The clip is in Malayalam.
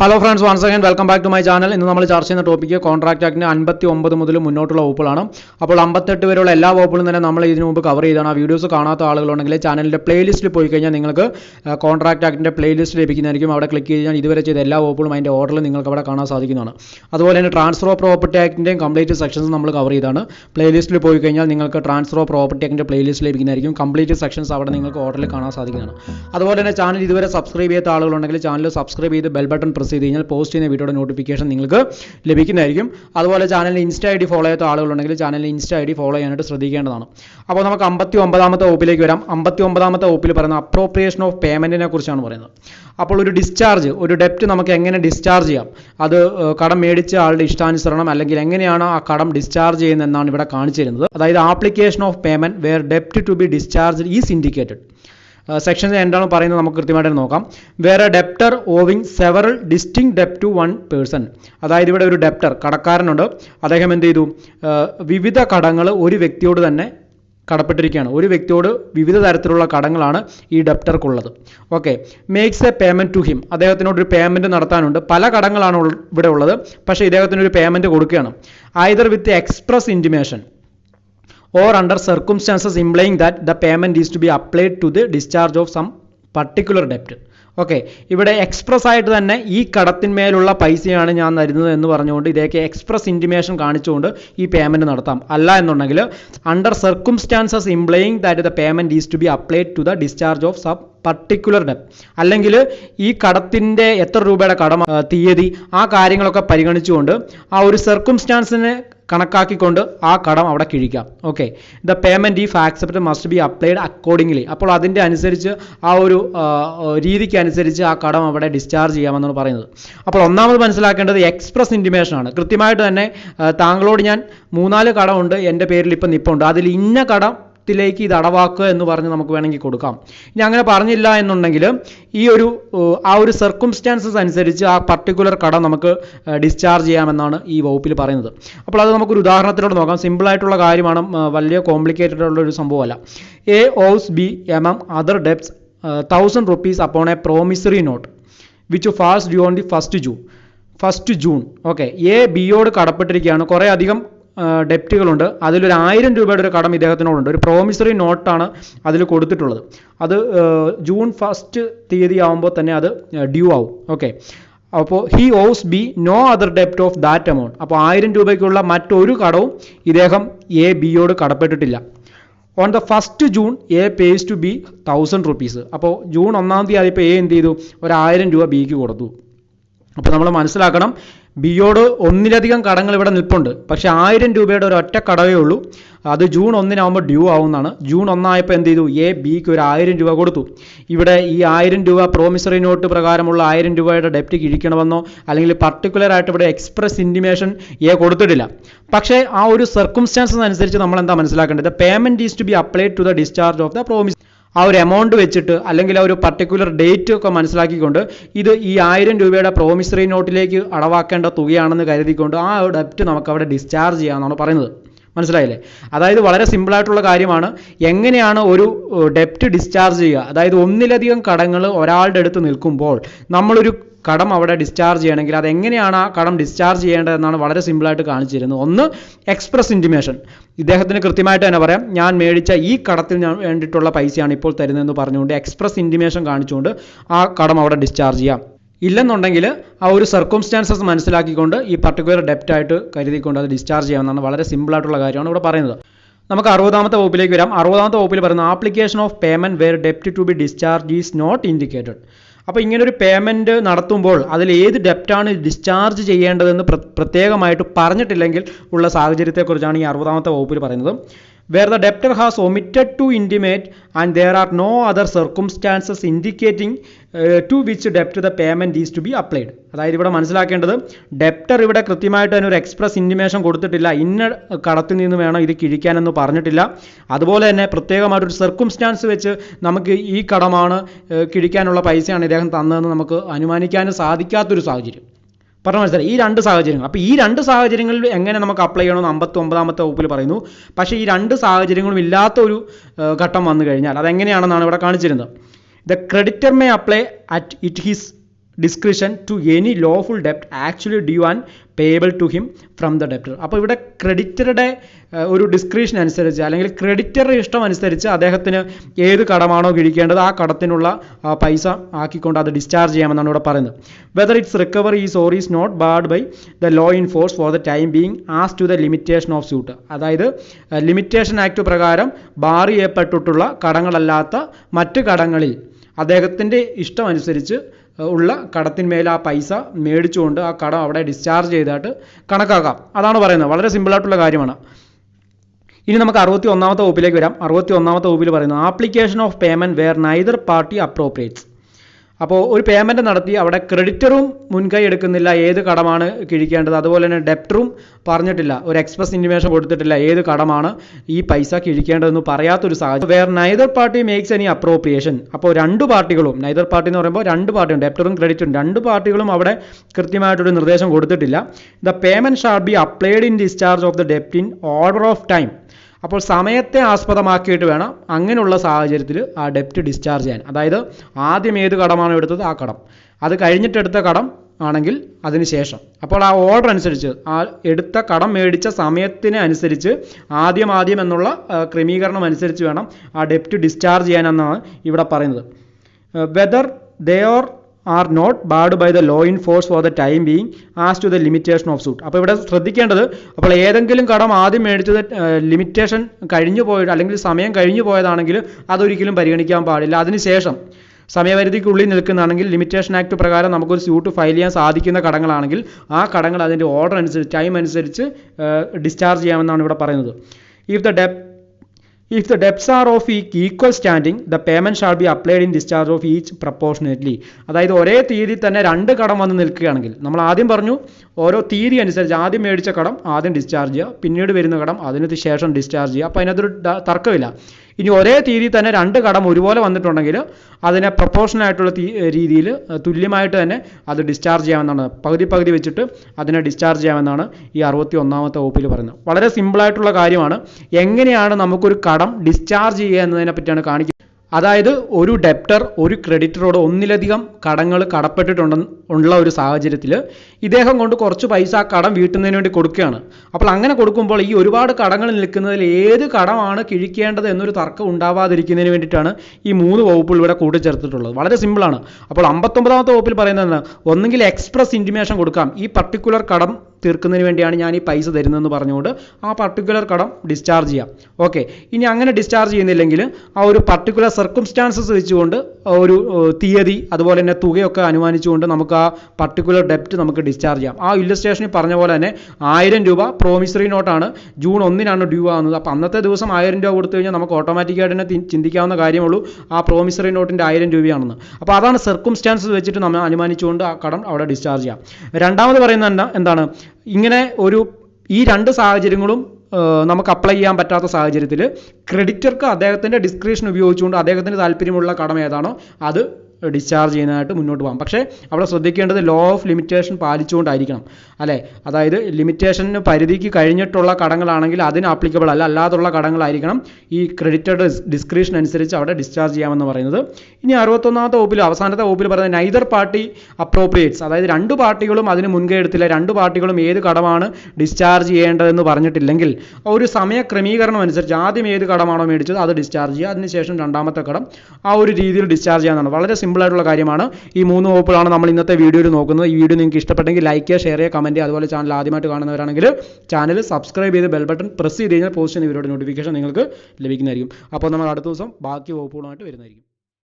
Hello friends once again welcome back to my channel ഇന്ന് നമ്മൾ ചർച്ച ചെയ്യുന്ന ടോപ്പിക്ക് കോൺട്രാക്ട് ആക്ടിന് അൻപത്തി ഒമ്പത് മുതൽ മുന്നോട്ടുള്ള വകുപ്പുകളാണ്. അപ്പോൾ അമ്പത്തെട്ട് വരെയുള്ള എല്ലാ വകുപ്പുകളും തന്നെ നമ്മൾ ഇതിനു മുമ്പ് കവർ ചെയ്താണ് ആ വീഡിയോസ് കാണാത്ത ആളുകളുണ്ടെങ്കിൽ ചാനലിന്റെ പ്ലേലിസ്റ്റിൽ പോയി കഴിഞ്ഞാൽ നിങ്ങൾക്ക് കോൺട്രാക്ട് ആക്ടിന്റെ പ്ലേലിസ്റ്റ് ലഭിക്കുന്നതായിരിക്കും. അവിടെ ക്ലിക്ക് ചെയ്ത് കഴിഞ്ഞാൽ ഇതുവരെ ചെയ്ത എല്ലാ വകുപ്പുകളും അതിന്റെ ഓർഡറിൽ നിങ്ങൾക്ക് അവിടെ കാണാൻ സാധിക്കുന്നതാണ്. അതുപോലെ തന്നെ ട്രാൻസ്ഫർ ഓഫ് പ്രോപ്പർട്ടി ആക്ടിന്റെയും കംപ്ലീറ്റ് സെക്ഷൻസ് നമ്മൾ കവർ ചെയ്താണ് പ്ലേലിസ്റ്റിൽ പോയി കഴിഞ്ഞാൽ നിങ്ങൾക്ക് ട്രാൻസ്ഫർ ഓഫ് പ്രോപ്പർട്ടി ആക്ടിന്റെ പ്ലേലിസ്റ്റ് ലഭിക്കുന്നതായിരിക്കും. കംപ്ലീറ്റ് സെക്ഷൻസ് അവിടെ നിങ്ങൾക്ക് ഓർഡറിൽ കാണാൻ സാധിക്കുന്നതാണ്. അതുപോലെ തന്നെ ചാനൽ ഇതുവരെ സബ്സ്ക്രൈബ് ചെയ്യാത്ത ആളുകളുണ്ടെങ്കിൽ ചാനൽ സബ്സ്ക്രൈബ് ചെയ്ത് ബെൽ ബട്ടൺ പ്രസ് ചെയ്ത് കഴിഞ്ഞാൽ പോസ്റ്റ് ചെയ്യുന്ന വീഡിയോയുടെ നോട്ടിഫിക്കേഷൻ നിങ്ങൾക്ക് ലഭിക്കുന്നതായിരിക്കും. അതുപോലെ ചാനലിൽ ഇൻസ്റ്റ ഐ ഡി ഫോളോ ചെയ്യാത്ത ആളുകളുണ്ടെങ്കിൽ ചാനലിൽ ഇൻസ്റ്റ ഐ ഡി ഫോളോ ചെയ്യാനായിട്ട് ശ്രദ്ധിക്കേണ്ടതാണ്. അപ്പോൾ നമുക്ക് അമ്പത്തി ഒമ്പതാമത്തെ വകുപ്പിലേക്ക് വരാം. അമ്പത്തി ഒമ്പതാമത്തെ വകുപ്പിൽ പറയുന്ന അപ്രോപ്രിയേഷൻ ഓഫ് പേയ്മെന്റിനെ കുറിച്ചാണ് പറയുന്നത്. അപ്പോൾ ഒരു ഡിസ്ചാർജ് ഒരു ഡെപ്റ്റ് നമുക്ക് എങ്ങനെ ഡിസ്ചാർജ് ചെയ്യാം? അത് കടം മേടിച്ച ആളുടെ ഇഷ്ടാനുസരണം അല്ലെങ്കിൽ എങ്ങനെയാണ് ആ കടം ഡിസ്ചാർജ് ചെയ്യുന്നതെന്നാണ് ഇവിടെ കാണിച്ചിരുന്നത് അതായത് application of payment where ഡെപ്റ്റ് to be discharge is indicated section എന്താണ് പറയുന്നത് നമുക്ക് കൃത്യമായിട്ട് നോക്കാം. വേറെ ഡെപ്റ്റർ ഓവിങ് സെവറൽ ഡിസ്റ്റിങ് ഡെപ്റ്റ് ടു വൺ പേഴ്സൺ അതായത് ഇവിടെ ഒരു ഡെപ്റ്റർ കടക്കാരനുണ്ട്. അദ്ദേഹം എന്ത് ചെയ്തു? വിവിധ കടങ്ങൾ ഒരു വ്യക്തിയോട് തന്നെ കടപ്പെട്ടിരിക്കുകയാണ്. ഒരു വ്യക്തിയോട് വിവിധ തരത്തിലുള്ള കടങ്ങളാണ് ഈ ഡെപ്റ്റർക്കുള്ളത് okay makes a payment to him അദ്ദേഹത്തിനോട് ഒരു പേയ്മെന്റ് നടത്താനുണ്ട്. പല കടങ്ങളാണ് ഇവിടെ ഉള്ളത്. പക്ഷേ ഇദ്ദേഹത്തിനൊരു പേയ്മെന്റ് കൊടുക്കുകയാണ്. Either with express intimation or under circumstances implying that the payment is to be applied to the discharge of some particular debt. Okay ഇവിടെ എക്സ്പ്രസ് ആയിട്ട് തന്നെ ഈ കടത്തിന്മേലുള്ള പൈസയാണ് ഞാൻ തരുന്നത് എന്ന് പറഞ്ഞുകൊണ്ട് ഇതേക്ക് എക്സ്പ്രസ് ഇന്റിമേഷൻ കാണിച്ചുകൊണ്ട് ഈ പേയ്മെന്റ് നടത്താം. അല്ല എന്നുണ്ടെങ്കിൽ under circumstances implying that the payment is to be applied to the discharge of some particular ഡെപ്റ്റ് അല്ലെങ്കിൽ ഈ കടത്തിന്റെ എത്ര രൂപയുടെ കടം തീയതി ആ കാര്യങ്ങളൊക്കെ പരിഗണിച്ചുകൊണ്ട് ആ ഒരു സർക്കുംസ്റ്റാൻസിനെ കണക്കാക്കിക്കൊണ്ട് ആ കടം അവിടെ കിഴിക്കാം. Okay the payment if accept must be applied accordingly അപ്പോൾ അതിന്റെ അനുസരിച്ച് ആ ഒരു രീതിക്ക് അനുസരിച്ച് ആ കടം അവിടെ ഡിസ്ചാർജ് ചെയ്യാമെന്നാണ് പറയുന്നത്. അപ്പോൾ ഒന്നാമത് മനസ്സിലാക്കേണ്ടത് എക്സ്പ്രസ് ഇന്റിമേഷനാണ് കൃത്യമായിട്ട് തന്നെ താങ്കളോട് ഞാൻ മൂന്നാൽ കടമുണ്ട് എന്റെ പേരിൽ ഇപ്പം നിപ്പുണ്ട്. അതിൽ ഇന്ന കടം ത്തിലേക്ക് ഇത് അടവാക്കുക എന്ന് പറഞ്ഞ് നമുക്ക് വേണമെങ്കിൽ കൊടുക്കാം. ഇനി അങ്ങനെ പറഞ്ഞില്ല എന്നുണ്ടെങ്കിൽ ഈ ഒരു ആ ഒരു സർക്കുംസ്റ്റാൻസസ് അനുസരിച്ച് ആ പർട്ടിക്കുലർ കട നമുക്ക് ഡിസ്ചാർജ് ചെയ്യാമെന്നാണ് ഈ വകുപ്പിൽ പറയുന്നത്. അപ്പോൾ അത് നമുക്കൊരു ഉദാഹരണത്തിലൂടെ നോക്കാം. സിമ്പിളായിട്ടുള്ള കാര്യമാണ് വലിയ കോംപ്ലിക്കേറ്റഡ് ഉള്ള ഒരു സംഭവമല്ല. A owes B M M other debts thousand rupees upon a promissory note which fast due on the first June first June okay A ബിയോട് കടപ്പെട്ടിരിക്കുകയാണ്. കുറേ അധികം ഡെപ്റ്റുകളുണ്ട്. അതിലൊരു ആയിരം രൂപയുടെ ഒരു കടം ഇദ്ദേഹത്തിനോടുണ്ട്. ഒരു പ്രോമിസറി നോട്ടാണ് അതിൽ കൊടുത്തിട്ടുള്ളത്. അത് ജൂൺ ഫസ്റ്റ് തീയതി ആകുമ്പോൾ തന്നെ അത് ഡ്യൂ ആവും. ഓക്കെ അപ്പോൾ he owes B no other ഡെപ്റ്റ് of that amount അപ്പോൾ ആയിരം രൂപയ്ക്കുള്ള മറ്റൊരു കടവും ഇദ്ദേഹം എ ബിയോട് കടപ്പെട്ടിട്ടില്ല. On the first June A pays to B thousand rupees അപ്പോൾ ജൂൺ ഒന്നാം തീയതി ആയപ്പോൾ എ എന്ത് ചെയ്തു? ഒരായിരം രൂപ ബിക്ക് കൊടുത്തു. അപ്പോൾ നമ്മൾ മനസ്സിലാക്കണം ബിയോട് ഒന്നിലധികം കടങ്ങൾ ഇവിടെ നിൽപ്പുണ്ട്. പക്ഷേ ആയിരം രൂപയുടെ ഒരു ഒറ്റ കടവേ ഉള്ളൂ. അത് ജൂൺ ഒന്നിനാകുമ്പോൾ ഡ്യൂ ആവുന്നതാണ്. ജൂൺ ഒന്നായപ്പോൾ എന്ത് ചെയ്തു? എ ബിക്ക് ഒരു ആയിരം രൂപ കൊടുത്തു. ഇവിടെ ഈ ആയിരം രൂപ പ്രോമിസറി നോട്ട് പ്രകാരമുള്ള ആയിരം രൂപയുടെ ഡെപ്റ്റ് കിഴിക്കണമെന്നോ അല്ലെങ്കിൽ പർട്ടിക്കുലർ ആയിട്ട് ഇവിടെ എക്സ്പ്രസ് ഇന്റിമേഷൻ എ കൊടുത്തിട്ടില്ല. പക്ഷേ ആ ഒരു സർക്കുംസ്റ്റാൻസസ് അനുസരിച്ച് നമ്മൾ എന്താ മനസ്സിലാക്കേണ്ടത്? Payment is to be applied to the discharge of the promise ആ ഒരു എമൗണ്ട് വെച്ചിട്ട് അല്ലെങ്കിൽ ആ ഒരു പർട്ടിക്കുലർ ഡേറ്റ് ഒക്കെ മനസ്സിലാക്കിക്കൊണ്ട് ഇത് ഈ ആയിരം രൂപയുടെ പ്രോമിസറി നോട്ടിലേക്ക് അടവാക്കേണ്ട തുകയാണെന്ന് കരുതിക്കൊണ്ട് ആ ഡെപ്റ്റ് നമുക്ക് അവിടെ ഡിസ്ചാർജ് ചെയ്യാമെന്നാണ് പറയുന്നത്. മനസ്സിലായില്ലേ? അതായത് വളരെ സിമ്പിളായിട്ടുള്ള കാര്യമാണ്. എങ്ങനെയാണ് ഒരു ഡെപ്റ്റ് ഡിസ്ചാർജ് ചെയ്യുക? അതായത് ഒന്നിലധികം കടങ്ങൾ ഒരാളുടെ അടുത്ത് നിൽക്കുമ്പോൾ നമ്മളൊരു കടം അവിടെ ഡിസ്ചാർജ് ചെയ്യണമെങ്കിൽ അതെങ്ങനെയാണ് ആ കടം ഡിസ്ചാർജ് ചെയ്യേണ്ടതെന്നാണ് വളരെ സിമ്പിളായിട്ട് കാണിച്ചിരുന്നത്. ഒന്ന് എക്സ്പ്രസ് ഇന്റിമേഷൻ ഇദ്ദേഹത്തിന് കൃത്യമായിട്ട് തന്നെ പറയാം ഞാൻ മേടിച്ച ഈ കടത്തിൽ ഞാൻ വേണ്ടിയിട്ടുള്ള പൈസയാണ് ഇപ്പോൾ തരുന്നതെന്ന് പറഞ്ഞുകൊണ്ട് എക്സ്പ്രസ് ഇന്റിമേഷൻ കാണിച്ചുകൊണ്ട് ആ കടം അവിടെ ഡിസ്ചാർജ് ചെയ്യാം. ഇല്ലെന്നുണ്ടെങ്കിൽ ആ ഒരു സർക്കംസ്റ്റാൻസസ് മനസ്സിലാക്കിക്കൊണ്ട് ഈ പർട്ടിക്കുലർ ഡെപ്റ്റ് ആയിട്ട് കരുതിക്കൊണ്ട് അത് ഡിസ്ചാർജ് ചെയ്യാമെന്നാണ് വളരെ സിമ്പിളായിട്ടുള്ള കാര്യമാണ് ഇവിടെ പറയുന്നത്. നമുക്ക് അറുപതാമത്തെ വകുപ്പിലേക്ക് വരാം. അറുപതാമത്തെ വകുപ്പിൽ പറയുന്ന application of payment where ഡെപ്റ്റ് to be discharge is not indicated അപ്പോൾ ഇങ്ങനൊരു പേയ്മെന്റ് നടത്തുമ്പോൾ അതിൽ ഏത് ഡെപ്റ്റാണ് ഡിസ്ചാർജ് ചെയ്യേണ്ടതെന്ന് പ്രത്യേകമായിട്ട് പറഞ്ഞിട്ടില്ലെങ്കിൽ ഉള്ള സാഹചര്യത്തെക്കുറിച്ചാണ് ഈ അറുപതാമത്തെ വകുപ്പിൽ പറയുന്നത്. Where the debtor has omitted to intimate and there are no other circumstances indicating to which ഡെപ്റ്റ് the payment is to be applied അതായത് ഇവിടെ മനസ്സിലാക്കേണ്ടത് ഡെപ്റ്റർ ഇവിടെ കൃത്യമായിട്ട് തന്നെ ഒരു എക്സ്പ്രസ് ഇന്റിമേഷൻ കൊടുത്തിട്ടില്ല. ഇന്ന കടത്തിൽ നിന്ന് വേണം ഇത് കിഴിക്കാനെന്ന് പറഞ്ഞിട്ടില്ല. അതുപോലെ തന്നെ പ്രത്യേകമായിട്ടൊരു സർക്കുംസ്റ്റാൻസ് വെച്ച് നമുക്ക് ഈ കടമാണ് കിഴിക്കാനുള്ള പൈസയാണ് ഇദ്ദേഹം തന്നതെന്ന് നമുക്ക് അനുമാനിക്കാനും സാധിക്കാത്തൊരു സാഹചര്യം. പറഞ്ഞ മനസ്സിലായി? ഈ രണ്ട് സാഹചര്യങ്ങൾ. അപ്പോൾ ഈ രണ്ട് സാഹചര്യങ്ങളിൽ എങ്ങനെ നമുക്ക് അപ്ലൈ ചെയ്യണമെന്ന് അമ്പത്തി ഒമ്പതാമത്തെ വകുപ്പിൽ പറയുന്നു. പക്ഷേ ഈ രണ്ട് സാഹചര്യങ്ങളും ഇല്ലാത്ത ഒരു ഘട്ടം വന്നു കഴിഞ്ഞാൽ അതെങ്ങനെയാണെന്നാണ് ഇവിടെ കാണിച്ചിരുന്നത്. The creditor may apply at it his discretion to any lawful ഡെപ്റ്റ് actually due and payable to him from the debtor അപ്പോൾ ഇവിടെ ക്രെഡിറ്ററുടെ ഒരു ഡിസ്ക്രിഷൻ അനുസരിച്ച് അല്ലെങ്കിൽ ക്രെഡിറ്ററുടെ ഇഷ്ടം അനുസരിച്ച് അദ്ദേഹത്തിന് ഏത് കടമാണോ കിഴിക്കേണ്ടത് ആ കടത്തിനുള്ള പൈസ ആക്കിക്കൊണ്ട് അത് ഡിസ്ചാർജ് ചെയ്യാമെന്നാണ് ഇവിടെ പറയുന്നത്. Whether its recovery is or is not barred by the law in force for the time being as to the limitation of suit അതായത് ലിമിറ്റേഷൻ ആക്ട് പ്രകാരം ബാർ ചെയ്യപ്പെട്ടിട്ടുള്ള കടങ്ങളല്ലാത്ത മറ്റ് കടങ്ങളിൽ അദ്ദേഹത്തിന്റെ ഇഷ്ടമനുസരിച്ച് ഉള്ള കടത്തിന്മേൽ ആ പൈസ മേടിച്ചുകൊണ്ട് ആ കടം അവിടെ ഡിസ്ചാർജ് ചെയ്തായിട്ട് കണക്കാക്കാം. അതാണ് പറയുന്നത്. വളരെ സിമ്പിളായിട്ടുള്ള കാര്യമാണ്. ഇനി നമുക്ക് അറുപത്തി ഒന്നാമത്തെ വകുപ്പിലേക്ക് വരാം. അറുപത്തി ഒന്നാമത്തെ വകുപ്പിൽ പറയുന്നത് application of payment where neither party appropriates അപ്പോൾ ഒരു പേയ്മെന്റ് നടത്തി അവിടെ ക്രെഡിറ്ററും മുൻകൈ എടുക്കുന്നില്ല ഏത് കടമാണ് കിഴിക്കേണ്ടത്. അതുപോലെ തന്നെ ഡെപ്റ്ററും പറഞ്ഞിട്ടില്ല. ഒരു എക്സ്പ്രസ് ഇന്റിമേഷൻ കൊടുത്തിട്ടില്ല ഏത് കടമാണ് ഈ പൈസ കിഴിക്കേണ്ടതെന്ന് പറയാത്തൊരു സാഹചര്യം. Where neither party makes any appropriation അപ്പോൾ രണ്ട് പാർട്ടികളും നൈദർ പാർട്ടി എന്ന് പറയുമ്പോൾ രണ്ട് പാർട്ടിയും ഡെപ്റ്ററും ക്രെഡിറ്ററും രണ്ട് പാർട്ടികളും അവിടെ കൃത്യമായിട്ടൊരു നിർദ്ദേശം കൊടുത്തിട്ടില്ല. The payment shall be applied in discharge of the ഡെപ്റ്റ് in order of time അപ്പോൾ സമയത്തെ ആസ്പദമാക്കിയിട്ട് വേണം അങ്ങനെയുള്ള സാഹചര്യത്തിൽ ആ ഡെപ്റ്റ് ഡിസ്ചാർജ് ചെയ്യാൻ. അതായത് ആദ്യം ഏത് കടമാണോ എടുത്തത് ആ കടം. അത് കഴിഞ്ഞിട്ടെടുത്ത കടം ആണെങ്കിൽ അതിന് ശേഷം. അപ്പോൾ ആ ഓർഡർ അനുസരിച്ച് ആ എടുത്ത കടം മേടിച്ച സമയത്തിന് അനുസരിച്ച് ആദ്യം ആദ്യം എന്നുള്ള ക്രമീകരണം അനുസരിച്ച് വേണം ആ ഡെപ്റ്റ് ഡിസ്ചാർജ് ചെയ്യാനെന്നാണ് ഇവിടെ പറയുന്നത്. Whether they or are not barred by the law in force for the time being as to the limitation of suit അപ്പോൾ ഇവിടെ ശ്രദ്ധിക്കേണ്ടത് അപ്പോൾ ഏതെങ്കിലും കടം ആദ്യം മേടിച്ചത് ലിമിറ്റേഷൻ കഴിഞ്ഞു പോയിട്ട് അല്ലെങ്കിൽ സമയം കഴിഞ്ഞു പോയതാണെങ്കിൽ അതൊരിക്കലും പരിഗണിക്കാൻ പാടില്ല. അതിനുശേഷം സമയപരിധിക്കുള്ളിൽ നിൽക്കുന്നതാണെങ്കിൽ ലിമിറ്റേഷൻ ആക്ട് പ്രകാരം നമുക്കൊരു സ്യൂട്ട് ഫയൽ ചെയ്യാൻ സാധിക്കുന്ന കടങ്ങളാണെങ്കിൽ ആ കടങ്ങൾ അതിന്റെ ഓർഡർ അനുസരിച്ച് ടൈം അനുസരിച്ച് ഡിസ്ചാർജ് ചെയ്യാമെന്നാണ് ഇവിടെ പറയുന്നത്. If the debts If the debts are of ഈ equal standing, the payment shall be applied in discharge of each proportionately. അതായത് ഒരേ തീയതി തന്നെ രണ്ട് കടം വന്ന് നിൽക്കുകയാണെങ്കിൽ നമ്മൾ ആദ്യം പറഞ്ഞു ഓരോ തീയതി അനുസരിച്ച് ആദ്യം മേടിച്ച കടം ആദ്യം ഡിസ്ചാർജ് ചെയ്യുക പിന്നീട് വരുന്ന കടം അതിന് ശേഷം ഡിസ്ചാർജ് ചെയ്യുക അപ്പോൾ അതിനകത്തൊരു തർക്കമില്ല ഇനി ഒരേ തീയതി തന്നെ രണ്ട് കടം ഒരുപോലെ വന്നിട്ടുണ്ടെങ്കിൽ അതിനെ പ്രപ്പോർഷനായിട്ടുള്ള രീതിയിൽ തുല്യമായിട്ട് തന്നെ അത് ഡിസ്ചാർജ് ചെയ്യാമെന്നാണ്. പകുതി പകുതി വെച്ചിട്ട് അതിനെ ഡിസ്ചാർജ് ചെയ്യാമെന്നാണ് ഈ അറുപത്തി ഒന്നാമത്തെ വകുപ്പിൽ പറയുന്നത്. വളരെ സിമ്പിളായിട്ടുള്ള കാര്യമാണ്. എങ്ങനെയാണ് നമുക്കൊരു കടം ഡിസ്ചാർജ് ചെയ്യുക എന്നതിനെ പറ്റിയാണ് കാണിക്കുന്നത്. അതായത് ഒരു ഡെപ്റ്റർ ഒരു ക്രെഡിറ്ററോട് ഒന്നിലധികം കടങ്ങൾ കടപ്പെട്ടിട്ടുണ്ടെന്ന് ഉള്ള ഒരു സാഹചര്യത്തിൽ ഇദ്ദേഹം കൊണ്ട് കുറച്ച് പൈസ ആ കടം വീട്ടുന്നതിന് വേണ്ടി കൊടുക്കുകയാണ്. അപ്പോൾ അങ്ങനെ കൊടുക്കുമ്പോൾ ഈ ഒരുപാട് കടങ്ങൾ നിൽക്കുന്നതിൽ ഏത് കടമാണ് കിഴിക്കേണ്ടത് എന്നൊരു തർക്കം ഉണ്ടാവാതിരിക്കുന്നതിന് വേണ്ടിയിട്ടാണ് ഈ മൂന്ന് വകുപ്പുകൾ ഇവിടെ കൂട്ടിച്ചേർത്തിട്ടുള്ളത്. വളരെ സിമ്പിളാണ് അപ്പോൾ അമ്പത്തൊമ്പതാമത്തെ വകുപ്പിൽ പറയുന്നത് ഒന്നെങ്കിൽ എക്സ്പ്രസ് ഇന്റിമേഷൻ കൊടുക്കാം. ഈ പർട്ടിക്കുലർ കടം തീർക്കുന്നതിന് വേണ്ടിയാണ് ഞാൻ ഈ പൈസ തരുന്നതെന്ന് പറഞ്ഞുകൊണ്ട് ആ പർട്ടിക്കുലർ കടം ഡിസ്ചാർജ് ചെയ്യാം. ഓക്കെ ഇനി അങ്ങനെ ഡിസ്ചാർജ് ചെയ്യുന്നില്ലെങ്കിൽ ആ ഒരു പർട്ടിക്കുലർ സർക്കംസ്റ്റാൻസസ് വെച്ചുകൊണ്ട് ഒരു തീയതി അതുപോലെ തന്നെ തുകയൊക്കെ അനുമാനിച്ചുകൊണ്ട് നമുക്ക് ആ പർട്ടിക്കുലർ ഡെപ്റ്റ് നമുക്ക് ഡിസ്ചാർജ് ചെയ്യാം. ആ ഇല്ലസ്ട്രേഷനിൽ പറഞ്ഞ പോലെ തന്നെ ആയിരം രൂപ പ്രോമിസറി നോട്ടാണ് ജൂൺ ഒന്നിനാണ് ഡ്യൂ ആവുന്നത്. അപ്പോൾ അന്നത്തെ ദിവസം ആയിരം രൂപ കൊടുത്തു കഴിഞ്ഞാൽ നമുക്ക് ഓട്ടോമാറ്റിക്കായിട്ട് തന്നെ ചിന്തിക്കാവുന്ന കാര്യമുള്ളൂ. ആ പ്രോമിസറി നോട്ടിന്റെ ആയിരം രൂപയാണെന്ന്. അപ്പോൾ അതാണ് സർക്കുംസ്റ്റാൻസസ് വെച്ചിട്ട് നമ്മൾ അനുമാനിച്ചുകൊണ്ട് ആ കടം അവിടെ ഡിസ്ചാർജ് ചെയ്യാം. രണ്ടാമത് പറയുന്നത് എന്താ എന്താണ്? ഇങ്ങനെ ഒരു ഈ രണ്ട് സാഹചര്യങ്ങളും നമുക്ക് അപ്ലൈ ചെയ്യാൻ പറ്റാത്ത സാഹചര്യത്തിൽ ക്രെഡിറ്റർക്ക് അദ്ദേഹത്തിന്റെ ഡിസ്ക്രിപ്ഷൻ ഉപയോഗിച്ചുകൊണ്ട് അദ്ദേഹത്തിന് താല്പര്യമുള്ള കടം ഏതാണോ അത് ഡിസ്ചാർജ് ചെയ്യുന്നതായിട്ട് മുന്നോട്ട് പോകാം. പക്ഷേ അവിടെ ശ്രദ്ധിക്കേണ്ടത് ലോ ഓഫ് ലിമിറ്റേഷൻ പാലിച്ചുകൊണ്ടായിരിക്കണം അല്ലേ? അതായത് ലിമിറ്റേഷന് പരിധിക്ക് കഴിഞ്ഞിട്ടുള്ള കടങ്ങളാണെങ്കിൽ അതിന് ആപ്ലിക്കബിൾ അല്ല അല്ലാതുള്ള കടങ്ങളായിരിക്കണം ഈ ക്രെഡിറ്റഡ് ഡിസ്ക്രിപ്ഷൻ അനുസരിച്ച് അവിടെ ഡിസ്ചാർജ് ചെയ്യാമെന്ന് പറയുന്നത്. ഇനി അറുപത്തൊന്നാമത്തെ വകുപ്പിൽ അവസാനത്തെ വകുപ്പിൽ പറയുന്നത് നൈദർ പാർട്ടി അപ്രോപ്രിയേറ്റ്സ് അതായത് രണ്ട് പാർട്ടികളും അതിന് മുൻകൈ എടുത്തില്ല. രണ്ട് പാർട്ടികളും ഏത് കടമാണ് ഡിസ്ചാർജ് ചെയ്യേണ്ടതെന്ന് പറഞ്ഞിട്ടില്ലെങ്കിൽ ഒരു സമയ ക്രമീകരണം അനുസരിച്ച് ആദ്യം ഏത് കടമാണോ മേടിച്ചത് അത് ഡിസ്ചാർജ് ചെയ്യുക. അതിനുശേഷം രണ്ടാമത്തെ കടം ആ ഒരു രീതിയിൽ ഡിസ്ചാർജ് ചെയ്യാമെന്നാണ് വളരെ സിമ്പിൾ ആയിട്ടുള്ള കാര്യമാണ്. ഈ മൂന്ന് വകുപ്പുകളാണ് നമ്മൾ ഇന്നത്തെ വീഡിയോയിൽ നോക്കുന്നത്. ഈ വീഡിയോ നിങ്ങൾക്ക് ഇഷ്ടപ്പെട്ടെങ്കിൽ ലൈക്ക് ചെയ്യുക ഷെയർ ചെയ്യുക കമന്റ് അതുപോലെ ചാനൽ ആദ്യമായിട്ട് കാണുന്നവരാണെങ്കിൽ ചാനൽ സബ്സ്ക്രൈബ് ചെയ്ത് ബെൽ ബട്ടൺ പ്രസ് ചെയ്ത് കഴിഞ്ഞാൽ പോസ്റ്റ് ചെയ്യുന്ന വീഡിയോയുടെ നോട്ടിഫിക്കേഷൻ നിങ്ങൾക്ക് ലഭിക്കുന്നതായിരിക്കും. അപ്പോൾ നമ്മൾ അടുത്ത ദിവസം ബാക്കി വകുപ്പുകളുമായിട്ട് വരുന്നതായിരിക്കും.